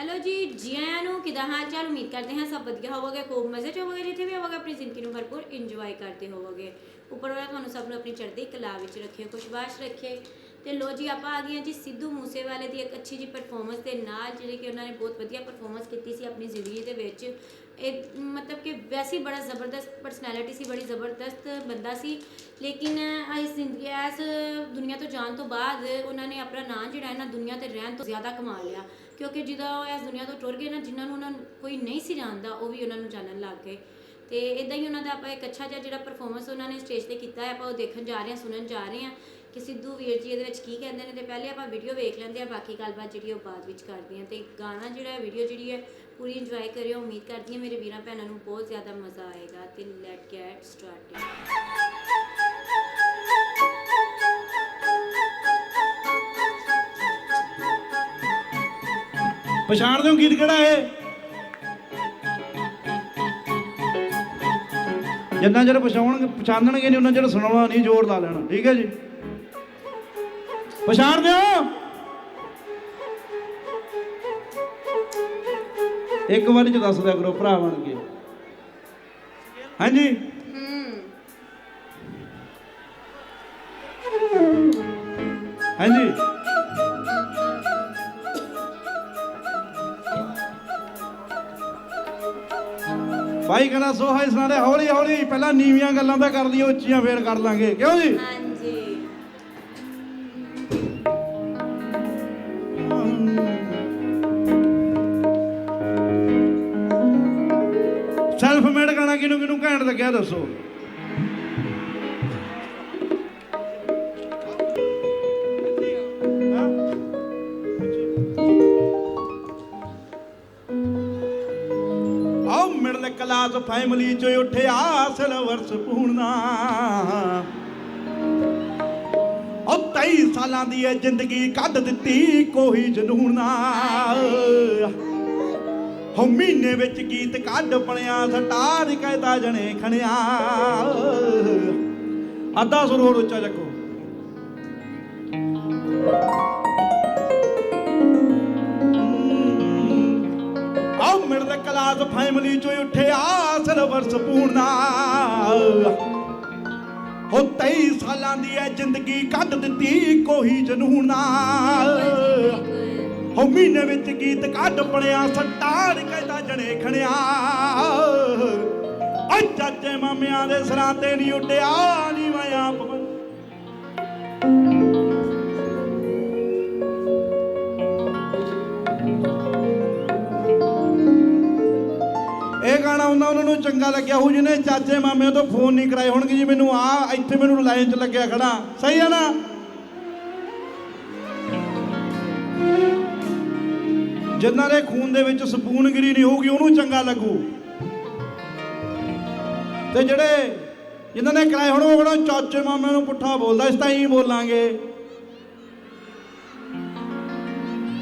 Hello ਜੀ ਜੀ ਆਇਆਂ ਨੂੰ ਕਿਦਾਂ ਹਾਲ ਚਾਲ ਉਮੀਦ ਕਰਦੇ ਹਾਂ ਸਭ ਵਧੀਆ ਹੋਵੋਗੇ, ਖੂਬ ਮਜ਼ੇ ਚ ਹੋਵੋਗੇ, ਜਿੱਥੇ ਵੀ ਹੋਵੋਗੇ, ਆਪਣੀ ਜ਼ਿੰਦਗੀ ਨੂੰ ਭਰਪੂਰ ਇੰਜੋਏ ਕਰਦੇ ਹੋਵੋਗੇ। ਉੱਪਰ ਵਾਲਾ ਤੁਹਾਨੂੰ ਸਭ ਨੂੰ ਆਪਣੀ ਚੜ੍ਹਦੀ ਕਲਾ ਵਿੱਚ ਰੱਖੇ, ਖੁਸ਼ਬਾਸ਼ ਰੱਖੇ। ਤੇ ਲੋ ਜੀ, ਆਪਾਂ ਆ ਗਏ ਹਾਂ ਜੀ ਸਿੱਧੂ ਮੂਸੇਵਾਲੇ ਦੀ ਇੱਕ ਅੱਛੀ ਜੀ ਪਰਫਾਰਮੈਂਸ ਦੇ ਨਾਲ, ਜਿਹੜੀ ਕਿ ਉਹਨਾਂ ਨੇ ਬਹੁਤ ਵਧੀਆ ਪਰਫਾਰਮੈਂਸ ਕੀਤੀ ਸੀ ਆਪਣੀ ਜ਼ਿੰਦਗੀ ਦੇ ਵਿੱਚ। ਇਹ ਮਤਲਬ ਕਿ ਵੈਸੇ ਹੀ ਬੜਾ ਜ਼ਬਰਦਸਤ ਪਰਸਨੈਲਿਟੀ ਸੀ, ਬੜੀ ਜ਼ਬਰਦਸਤ ਬੰਦਾ ਸੀ। ਲੇਕਿਨ ਇਸ ਜ਼ਿੰਦਗੀ, ਇਸ ਦੁਨੀਆ ਤੋਂ ਜਾਣ ਤੋਂ ਬਾਅਦ ਉਹਨਾਂ ਨੇ ਆਪਣਾ ਨਾਂ ਜਿਹੜਾ ਹੈ ਨਾ ਦੁਨੀਆ ਤੇ ਰਹਿਣ ਤੋਂ ਜ਼ਿਆਦਾ ਕਮਾ ਲਿਆ। ਕਿਉਂਕਿ ਜਦੋਂ ਉਹ ਇਸ ਦੁਨੀਆ ਤੋਂ ਟੁਰ ਗਏ ਨਾ, ਜਿਨ੍ਹਾਂ ਨੂੰ ਉਹਨਾਂ ਨੂੰ ਕੋਈ ਨਹੀਂ ਸੀ ਜਾਣਦਾ, ਉਹ ਵੀ ਉਹਨਾਂ ਨੂੰ ਜਾਣਨ ਲੱਗ ਗਏ। ਤੇ ਇਦਾਂ ਹੀ ਉਹਨਾਂ ਦਾ ਆਪਾਂ ਇੱਕ ਅੱਛਾ ਜਿਹਾ ਜਿਹੜਾ ਪਰਫਾਰਮੈਂਸ ਉਹਨਾਂ ਨੇ ਸਟੇਜ ਤੇ ਕੀਤਾ ਹੈ, ਆਪਾਂ ਉਹ ਦੇਖਣ ਜਾ ਰਹੇ ਹਾਂ, ਸੁਣਨ ਜਾ ਰਹੇ ਹਾਂ ਕਿ ਸਿੱਧੂ ਵੀਰ ਜੀ ਇਹਦੇ ਵਿੱਚ ਕੀ ਕਹਿੰਦੇ ਨੇ। ਤੇ ਪਹਿਲੇ ਆਪਾਂ ਵੀਡੀਓ ਵੇਖ ਲੈਂਦੇ ਆ ਬਾਕੀ ਗੱਲਬਾਤ ਜਿਹੜੀ ਉਹ ਬਾਅਦ ਵਿੱਚ ਕਰਦੇ ਹਾਂ। ਤੇ ਗਾਣਾ ਜਿਹੜਾ ਹੈ ਵੀਡੀਓ ਜਿਹੜੀ ਹੈ, ਪੂਰੀ ਇੰਜੋਏ ਕਰਿਓ। ਉਮੀਦ ਕਰਦੀ ਹਾਂ ਮੇਰੇ ਵੀਰਾਂ ਭੈਣਾਂ ਨੂੰ ਬਹੁਤ ਜ਼ਿਆਦਾ ਮਜ਼ਾ ਆਏਗਾ। ਤੇ ਲੈਟ ਗੈਟ ਸਟਾਰਟਡ ਪਛਾਣਦੇ ਹੋ ਗੀਤ ਕਿਹੜਾ ਹੈ ਜਿੰਨਾ ਚਿਰ ਪਛਾਣਨਗੇ ਪਛਾਣਨਗੇ ਨਹੀਂ ਉਹਨਾਂ ਚਿਰ ਸੁਣਾਉਣਾ ਨਹੀਂ ਜ਼ੋਰ ਲਾ ਲੈਣਾ ਠੀਕ ਹੈ ਜੀ? ਪਛਾਣਦੇ ਹੋ ਇੱਕ ਵਾਰੀ ਚ ਦੱਸ ਦਿਆ ਕਰੋ ਭਰਾ ਬਣ ਕੇ। ਹਾਂਜੀ? ਹਾਂਜੀ? ਭਾਈ ਕਹਿੰਦਾ ਸੋਹਾ ਇਸ ਨਾਲ ਹੌਲੀ ਹੌਲੀ ਪਹਿਲਾਂ ਨੀਵੀਆਂ ਗੱਲਾਂ ਤਾਂ ਕਰ ਲਈਏ ਉੱਚੀਆਂ ਫੇਰ ਕਰ ਲਾਂਗੇ। ਕਿਉਂ ਜੀ? ਹਾਂਜੀ। ਸੈਲਫ ਮੇਡ ਗਾਣਾ ਕਿਹਨੂੰ ਕਿਹਨੂੰ ਘੈਂਟ ਲੱਗਿਆ ਦੱਸੋ। ਮਿਡਲ ਕਲਾਸ ਫੈਮਿਲੀ ਚੋਂ ਉੱਠਿਆ ਸਿਲਵਰ ਸਪੂਨਾ ਉਹ 23 ਸਾਲਾਂ ਦੀ ਇਹ ਜ਼ਿੰਦਗੀ ਕੱਢ ਦਿੱਤੀ, ਕੋਈ ਜਨੂਨ ਨਾ। ਹੋ ਮਹੀਨੇ ਵਿੱਚ ਗੀਤ ਕੱਢ ਬਣਿਆ, ਸਟਾਰ ਕਹਿਦਾ ਜਣੇ ਖਣਿਆ। ਅੱਧਾ ਸੁਰ ਹੋਰ ਉੱਚਾ ਚੱਕੋ। ਮਿਡਲ ਕਲਾਸ ਫੈਮਿਲੀ ਚੋਂ ਉੱਠਿਆ ਸਿਲਵਰ ਸਪੂਨ ਹੋ 23 ਸਾਲਾਂ ਦੀ ਇਹ ਜ਼ਿੰਦਗੀ ਕੱਢ ਦਿੱਤੀ ਕੋਈ ਜਨੂਨਾ ਨਾਲ। ਹੋ ਮਹੀਨੇ ਵਿੱਚ ਗੀਤ ਕੱਢ ਪੜਿਆ ਸੱਟਾਰ ਕਹਿੰਦਾ ਜਣੇ ਖਣਿਆ। ਅੱਜ ਚਾਚੇ ਮਾਮਿਆਂ ਦੇ ਸਿਰਾਂ ਤੇ ਨਹੀਂ ਉੱਡਿਆ ਨਹੀਂ ਮੈਂ ਆਪ ਬਣ- ਉਹਨਾਂ ਨੂੰ ਚੰਗਾ ਲੱਗਿਆ। ਹੋ ਜਿਹਨੇ ਚਾਚੇ ਮਾਮਿਆਂ ਤੋਂ ਫੋਨ ਨਹੀਂ ਕਰਾਏ ਹੋਣਗੇ ਜੀ, ਮੈਨੂੰ ਆ, ਇੱਥੇ ਮੈਨੂੰ ਲਾਈਨ 'ਚ ਲੱਗਿਆ ਖੜਾ। ਸਹੀ ਆ ਨਾ? ਜਿਨ੍ਹਾਂ ਦੇ ਖੂਨ ਦੇ ਵਿੱਚ ਸਪੂਨਗਿਰੀ ਨਹੀਂ ਹੋਊਗੀ, ਉਹਨੂੰ ਚੰਗਾ ਲੱਗੂ। ਤੇ ਜਿਹੜੇ ਜਿਨ੍ਹਾਂ ਨੇ ਕਰਾਏ ਹੁਣ, ਉਹ ਕਿਹੜਾ ਚਾਚੇ ਮਾਮਿਆਂ ਨੂੰ ਪੁੱਠਾ ਬੋਲਦਾ, ਇਸ ਤਾਂ ਹੀ ਬੋਲਾਂਗੇ।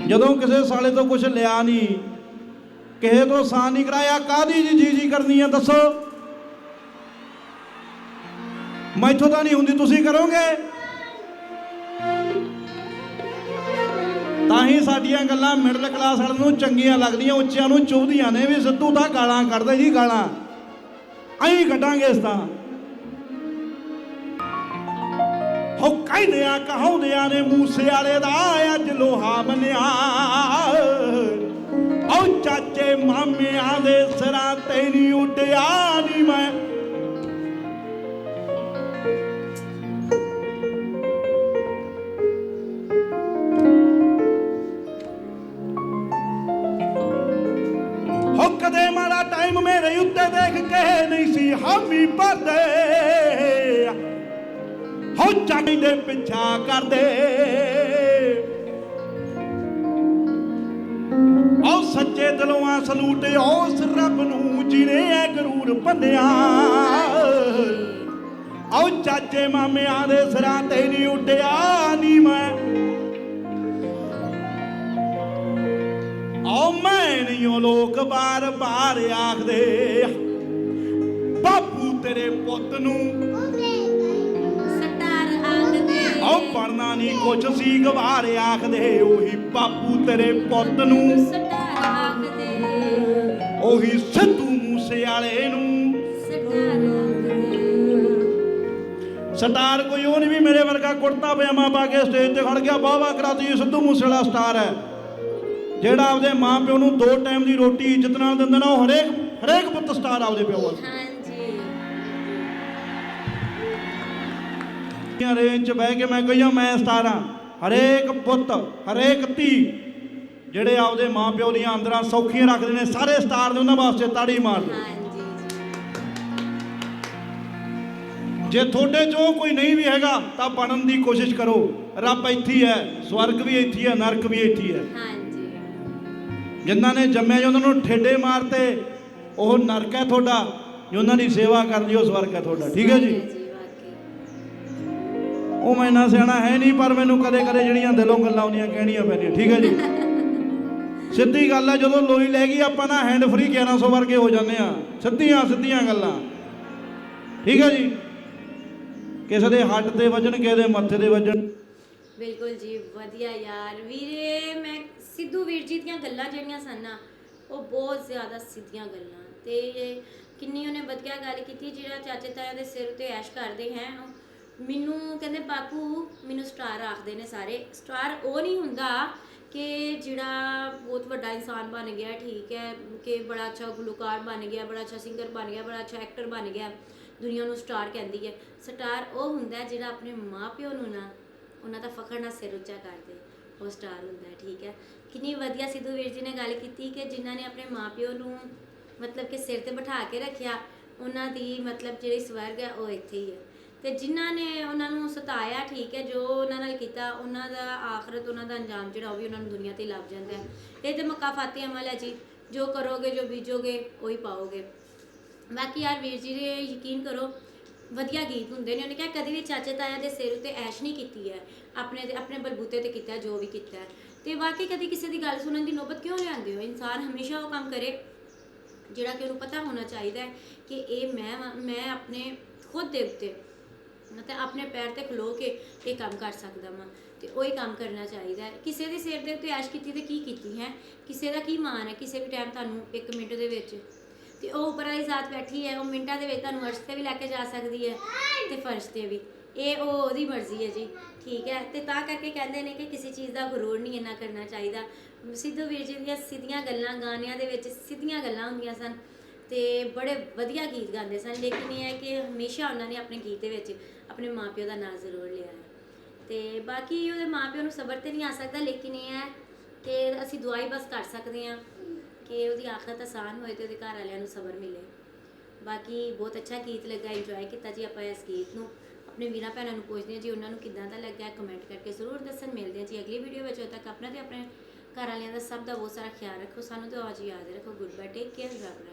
ਜਦੋਂ ਕਿਸੇ ਸਾਲੇ ਤੋਂ ਕੁਝ ਲਿਆ ਨਹੀਂ ਕਿਸੇ ਤੋਂ ਸਾਹ ਨਹੀਂ ਕਰਾਇਆ ਕਾਦੀ ਜੀ ਜੀ ਜੀ ਕਰਨੀ ਹੈ ਦੱਸੋ। ਮੈਥੋਂ ਤਾਂ ਨਹੀਂ ਹੁੰਦੀ, ਤੁਸੀਂ ਕਰੋਗੇ? ਤਾਂ ਹੀ ਸਾਡੀਆਂ ਗੱਲਾਂ ਮਿਡਲ ਕਲਾਸ ਵਾਲਿਆਂ ਨੂੰ ਚੰਗੀਆਂ ਲੱਗਦੀਆਂ, ਉੱਚਿਆਂ ਨੂੰ ਚੁਭਦੀਆਂ ਨੇ ਵੀ ਸਿੱਧੂ ਤਾਂ ਗਾਲਾਂ ਕੱਢਦੇ ਜੀ ਗਾਲਾਂ। ਅਸੀਂ ਕੱਢਾਂਗੇ ਇਸ ਤਾਂ। ਹੋ ਕਹਿੰਦਿਆਂ ਕਹਾਉਂਦਿਆਂ ਨੇ, ਮੂਸੇ ਵਾਲੇ ਦਾ ਅੱਜ ਲੋਹਾ ਬਣਿਆ। ਓ ਚਾਚੇ ਮਾਮਿਆਂ ਦੇ ਸਿਰਾਂ ਤੇ ਨਹੀਂ ਉੱਡਿਆ ਨਹੀਂ ਮੈਂ। ਹੋ ਕਦੇ ਮਾੜਾ ਟਾਈਮ ਮੇਰੇ ਉੱਤੇ ਦੇਖ ਕੇ ਨਹੀਂ ਸੀ ਹਾਮੀ ਭਰਦੇ। ਹੋ ਚਾਹੀ ਦੇ ਪਿੱਛਾ ਕਰਦੇ। ਆਓ ਸੱਚੇ ਦਿਲੋਂ ਆ ਸਲੂਟ ਉਸ ਰੱਬ ਨੂੰ ਜਿਹਨੇ ਐ ਗਰੂਰ ਭੰਨਿਆ। ਆਓ ਚਾਚੇ ਮਾਮਿਆਂ ਦੇ ਸਿਰਾਂ ਤੇ ਨਹੀਂ ਉੱਡਿਆ ਨੀ ਮੈਂ। ਆਓ ਮੈਂ ਨਹੀਂ ਉਹ ਲੋਕ ਬਾਰ ਬਾਰ ਆਖਦੇ ਬਾਪੂ ਤੇਰੇ ਪੁੱਤ ਨੂੰ ਆਓ ਪੜਨਾ ਨਹੀਂ ਕੁਛ ਸੀ ਗਵਾਰ ਆਖਦੇ ਉਹੀ ਬਾਪੂ ਤੇਰੇ ਪੁੱਤ ਨੂੰ। ਸਟਾਰ ਆਖਦੇ। ਉਹੀ ਸਿੱਧੂ ਮੂਸੇ ਵਾਲੇ ਨੂੰ। ਸਟਾਰ ਕੋਈ ਉਹ ਨਹੀਂ ਵੀ ਮੇਰੇ ਵਰਗਾ ਕੁੜਤਾ ਪਜਾਮਾ ਪਾ ਕੇ ਸਟੇਜ ਤੇ ਖੜ ਗਿਆ ਵਾਹ ਕਰਾਤੀ ਸਿੱਧੂ ਮੂਸੇਵਾਲਾ ਸਟਾਰ ਹੈ। ਜਿਹੜਾ ਆਪਦੇ ਮਾਂ ਪਿਓ ਨੂੰ ਦੋ ਟਾਈਮ ਦੀ ਰੋਟੀ ਇੱਜ਼ਤ ਨਾਲ ਦਿੰਦਾ ਨਾ ਉਹ ਹਰੇਕ ਹਰੇਕ ਪੁੱਤ ਸਟਾਰ ਆਪਦੇ ਪਿਓ ਵੱਲ ਰੇਂਜ 'ਚ ਬਹਿ ਕੇ ਮੈਂ ਕਹੀਆ ਮੈਂ ਸਟਾਰ ਹਾਂ। ਹਰੇਕ ਪੁੱਤ ਹਰੇਕ ਧੀ ਜਿਹੜੇ ਆਪਦੇ ਮਾਂ ਪਿਓ ਦੀਆਂ ਅੰਦਰਾਂ ਸੌਖੀਆਂ ਰੱਖਦੇ ਨੇ ਸਾਰੇ ਸਟਾਰ ਨੇ ਉਹਨਾਂ ਵਾਸਤੇ ਤਾੜੀ ਮਾਰ ਦਿਓ ਜੇ ਤੁਹਾਡੇ ਚੋਂ ਕੋਈ ਨਹੀਂ ਵੀ ਹੈਗਾ ਤਾਂ ਬਣਨ ਦੀ ਕੋਸ਼ਿਸ਼ ਕਰੋ। ਰੱਬ ਇੱਥੇ ਹੀ ਸਵਰਗ ਵੀ ਇੱਥੇ ਹੀ ਨਰਕ ਵੀ ਇੱਥੇ ਹੀ ਹਾਂਜੀ। ਜਿਨ੍ਹਾਂ ਨੇ ਜੰਮਿਆ ਜੀ ਉਹਨਾਂ ਨੂੰ ਠੇਡੇ ਮਾਰਤੇ ਉਹ ਨਰਕ ਹੈ ਤੁਹਾਡਾ। ਜੇ ਉਹਨਾਂ ਦੀ ਸੇਵਾ ਕਰਨੀ ਉਹ ਸਵਰਗ ਹੈ ਤੁਹਾਡਾ। ਠੀਕ ਹੈ ਜੀ? ਉਹ ਮੈਂ ਇੰਨਾ ਸਿਆਣਾ ਹੈ ਨਹੀਂ ਪਰ ਮੈਨੂੰ ਕਦੇ ਕਦੇ ਜਿਹੜੀਆਂ ਦਿਲੋਂ ਗੱਲਾਂ ਆਉਂਦੀਆਂ ਕਹਿਣੀਆਂ ਪੈਂਦੀਆਂ। ਠੀਕ ਹੈ ਜੀ? ਸਿੱਧੀ ਗੱਲ ਹੈ ਜਦੋਂ ਲੋਈ ਲੈ ਗਈ ਆਪਾਂ ਨਾ ਹੈਂਡ ਫ੍ਰੀ 1100 ਵਰਗੇ ਹੋ ਜਾਂਦੇ ਆ ਸਿੱਧੀਆਂ ਸਿੱਧੀਆਂ ਗੱਲਾਂ। ਠੀਕ ਹੈ ਜੀ? ਕਿਸੇ ਦੇ ਹੱਡ ਤੇ ਵੱਜਣ ਕਿਸੇ ਦੇ ਮੱਥੇ ਤੇ ਵੱਜਣ। ਬਿਲਕੁਲ ਜੀ ਵਧੀਆ ਯਾਰ। ਵੀਰੇ ਮੈਂ ਸਿੱਧੂ ਵੀਰ ਜੀ ਦੀਆਂ ਗੱਲਾਂ ਜਿਹੜੀਆਂ ਸਨ ਨਾ ਉਹ ਬਹੁਤ ਜ਼ਿਆਦਾ ਸਿੱਧੀਆਂ ਗੱਲਾਂ। ਤੇ ਕਿੰਨੀ ਉਹਨੇ ਵਧੀਆ ਗੱਲ ਕੀਤੀ ਜਿਹੜਾ ਚਾਚੇ ਤਾਇਆ ਦੇ ਸਿਰ ਉਤੇ ਐਸ਼ ਕਰਦੇ ਹੈ ਮੈਨੂੰ ਕਹਿੰਦੇ ਬਾਪੂ, ਮੈਨੂੰ ਸਟਾਰ ਆਖਦੇ ਨੇ ਸਾਰੇ। ਸਟਾਰ ਉਹ ਨਹੀਂ ਹੁੰਦਾ ਕਿ ਜਿਹੜਾ ਬਹੁਤ ਵੱਡਾ ਇਨਸਾਨ ਬਣ ਗਿਆ, ਠੀਕ ਹੈ, ਕਿ ਬੜਾ ਅੱਛਾ ਗੁਲੂਕਾਰ ਬਣ ਗਿਆ, ਬੜਾ ਅੱਛਾ ਸਿੰਗਰ ਬਣ ਗਿਆ, ਬੜਾ ਅੱਛਾ ਐਕਟਰ ਬਣ ਗਿਆ, ਦੁਨੀਆ ਨੂੰ ਸਟਾਰ ਕਹਿੰਦੀ ਹੈ। ਸਟਾਰ ਉਹ ਹੁੰਦਾ ਜਿਹੜਾ ਆਪਣੇ ਮਾਪਿਓ ਨੂੰ ਨਾ, ਉਹਨਾਂ ਦਾ ਫਖਰ ਨਾਲ ਸਿਰ ਉੱਚਾ ਕਰਦੇ ਉਹ ਸਟਾਰ ਹੁੰਦਾ, ਠੀਕ ਹੈ। ਕਿੰਨੀ ਵਧੀਆ ਸਿੱਧੂ ਵੀਰ ਜੀ ਨੇ ਗੱਲ ਕੀਤੀ ਕਿ ਜਿਨ੍ਹਾਂ ਨੇ ਆਪਣੇ ਮਾਪਿਓ ਨੂੰ ਮਤਲਬ ਕਿ ਸਿਰ ਤੇ ਬਿਠਾ ਕੇ ਰੱਖਿਆ, ਉਹਨਾਂ ਦੀ ਮਤਲਬ ਜਿਹੜੀ ਸਵਰਗ ਹੈ ਉਹ ਇੱਥੇ ਹੀ ਹੈ। ਤੇ ਜਿਨ੍ਹਾਂ ਨੇ ਉਹਨਾਂ ਨੂੰ ਸਤਾਇਆ, ਠੀਕ ਹੈ, ਜੋ ਉਹਨਾਂ ਨਾਲ ਕੀਤਾ, ਉਹਨਾਂ ਦਾ ਆਖਰਤ, ਉਹਨਾਂ ਦਾ ਅੰਜਾਮ ਜਿਹੜਾ ਉਹ ਵੀ ਉਹਨਾਂ ਨੂੰ ਦੁਨੀਆ ਤੇ ਲੱਭ ਜਾਂਦਾ ਹੈ। ਇਹ ਤੇ ਮਕਾਫਾਤੀ ਅਮਲ ਹੈ ਜੀ, ਜੋ ਕਰੋਗੇ, ਜੋ ਬੀਜੋਗੇ, ਉਹੀ ਪਾਓਗੇ। ਬਾਕੀ ਯਾਰ ਵੀਰ ਜੀ ਦੇ ਯਕੀਨ ਕਰੋ, ਵਧੀਆ ਗੀਤ ਹੁੰਦੇ ਨੇ। ਉਹਨੇ ਕਿਹਾ, ਕਦੀ ਵੀ ਚਾਚੇ ਤਾਇਆ ਦੇ ਸਿਰ ਉੱਤੇ ਐਸ਼ ਨਹੀਂ ਕੀਤੀ ਹੈ। ਆਪਣੇ ਆਪਣੇ ਬਲਬੂਤੇ ਤੇ ਕੀਤਾ, ਜੋ ਵੀ ਕੀਤਾ ਹੈ। ਤੇ ਬਾਕੀ ਕਦੀ ਕਿਸੇ ਦੀ ਗੱਲ ਸੁਣਨ ਦੀ ਨੌਬਤ ਕਿਉਂ ਲਿਆਉਂਦੇ ਹੋ? ਇਨਸਾਨ ਹਮੇਸ਼ਾ ਉਹ ਕੰਮ ਕਰੇ, ਜਿਹੜਾ ਕਿ ਉਹਨੂੰ ਪਤਾ ਹੋਣਾ ਚਾਹੀਦਾ ਹੈ ਕਿ ਇਹ ਮੈਂ ਮੈਂ ਆਪਣੇ ਖੁਦ ਦੇ ਉੱਤੇ ਮਤਲਬ ਆਪਣੇ ਪੈਰ ਤੇ ਖਲੋ ਕੇ ਇਹ ਕੰਮ ਕਰ ਸਕਦਾ ਵਾਂ ਤੇ ਉਹੀ ਕੰਮ ਕਰਨਾ ਚਾਹੀਦਾ ਹੈ। ਕਿਸੇ ਦੇ ਸਿਰ ਦੇ ਉੱਤੇ ਐਸ਼ ਕੀਤੀ ਤੇ ਕੀ ਕੀਤੀ ਹੈ? ਕਿਸੇ ਦਾ ਕੀ ਮਾਣ ਹੈ? ਕਿਸੇ ਵੀ ਟਾਈਮ ਤੁਹਾਨੂੰ 1 ਮਿੰਟ ਦੇ ਵਿੱਚ ਤੇ ਉਹ ਉੱਪਰ ਵਾਲੀ ਜ਼ਾਤ ਬੈਠੀ ਹੈ, ਉਹ ਮਿੰਟਾਂ ਦੇ ਵਿੱਚ ਤੁਹਾਨੂੰ ਅਰਸ਼ ਤੇ ਵੀ ਲੈ ਕੇ ਜਾ ਸਕਦੀ ਹੈ ਤੇ ਫਰਸ਼ ਤੇ ਵੀ। ਇਹ ਉਹ ਉਹਦੀ ਮਰਜ਼ੀ ਹੈ ਜੀ, ਠੀਕ ਹੈ? ਤੇ ਤਾਂ ਕਰਕੇ ਕਹਿੰਦੇ ਨੇ ਕਿ ਕਿਸੇ ਚੀਜ਼ ਦਾ ਗਰੂਰ ਨਹੀਂ ਇੰਨਾ ਕਰਨਾ ਚਾਹੀਦਾ। ਸਿੱਧੂ ਵੀਰ ਜੀ ਦੀਆਂ ਸਿੱਧੀਆਂ ਗੱਲਾਂ, ਗਾਣਿਆਂ ਦੇ ਵਿੱਚ ਸਿੱਧੀਆਂ ਗੱਲਾਂ ਹੁੰਦੀਆਂ ਸਨ। ਤੇ ਬੜੇ ਵਧੀਆ ਗੀਤ ਗਾਉਂਦੇ ਸਨ, ਲੇਕਿਨ ਇਹ ਹੈ ਕਿ ਹਮੇਸ਼ਾ ਉਹਨਾਂ ਨੇ ਆਪਣੇ ਗੀਤ ਦੇ ਵਿੱਚ ਆਪਣੇ ਮਾਪਿਓ ਦਾ ਨਾਂ ਜ਼ਰੂਰ ਲਿਆ ਹੈ। ਤੇ ਬਾਕੀ ਉਹਦੇ ਮਾਪਿਓ ਨੂੰ ਸਬਰ ਤੇ ਨਹੀਂ ਆ ਸਕਦਾ, ਲੇਕਿਨ ਇਹ ਹੈ ਕਿ ਅਸੀਂ ਦੁਆਈ ਬਸ ਕਰ ਸਕਦੇ ਹਾਂ ਕਿ ਉਹਦੀ ਆਖਰਤ ਆਸਾਨ ਹੋਏ ਤੇ ਉਹਦੇ ਘਰ ਵਾਲਿਆਂ ਨੂੰ ਸਬਰ ਮਿਲੇ। ਬਾਕੀ ਬਹੁਤ ਅੱਛਾ ਗੀਤ ਲੱਗਾ ਇੰਜੋਏ ਕੀਤਾ ਜੀ ਆਪਾਂ ਇਸ ਗੀਤ ਨੂੰ। ਆਪਣੇ ਵੀਰਾਂ ਭੈਣਾਂ ਨੂੰ ਪੁੱਛਦੇ ਹਾਂ ਜੀ, ਉਹਨਾਂ ਨੂੰ ਕਿੱਦਾਂ ਦਾ ਲੱਗਾ ਕਮੈਂਟ ਕਰਕੇ ਜ਼ਰੂਰ ਦੱਸਣ। ਮਿਲਦੇ ਹਾਂ ਜੀ ਅਗਲੀ ਵੀਡੀਓ ਵਿੱਚ, ਉਦੋਂ ਤੱਕ ਆਪਣਾ ਤੇ ਆਪਣੇ ਘਰ ਵਾਲਿਆਂ ਦਾ ਸਭ ਦਾ ਬਹੁਤ ਸਾਰਾ ਖਿਆਲ ਰੱਖੋ। ਸਾਨੂੰ ਤੇ ਅੱਜ ਯਾਦ ਰੱਖੋ। ਗੁੱਡ ਬਾਏ ਟੇਕ ਕੇਅਰ ਰੱਬ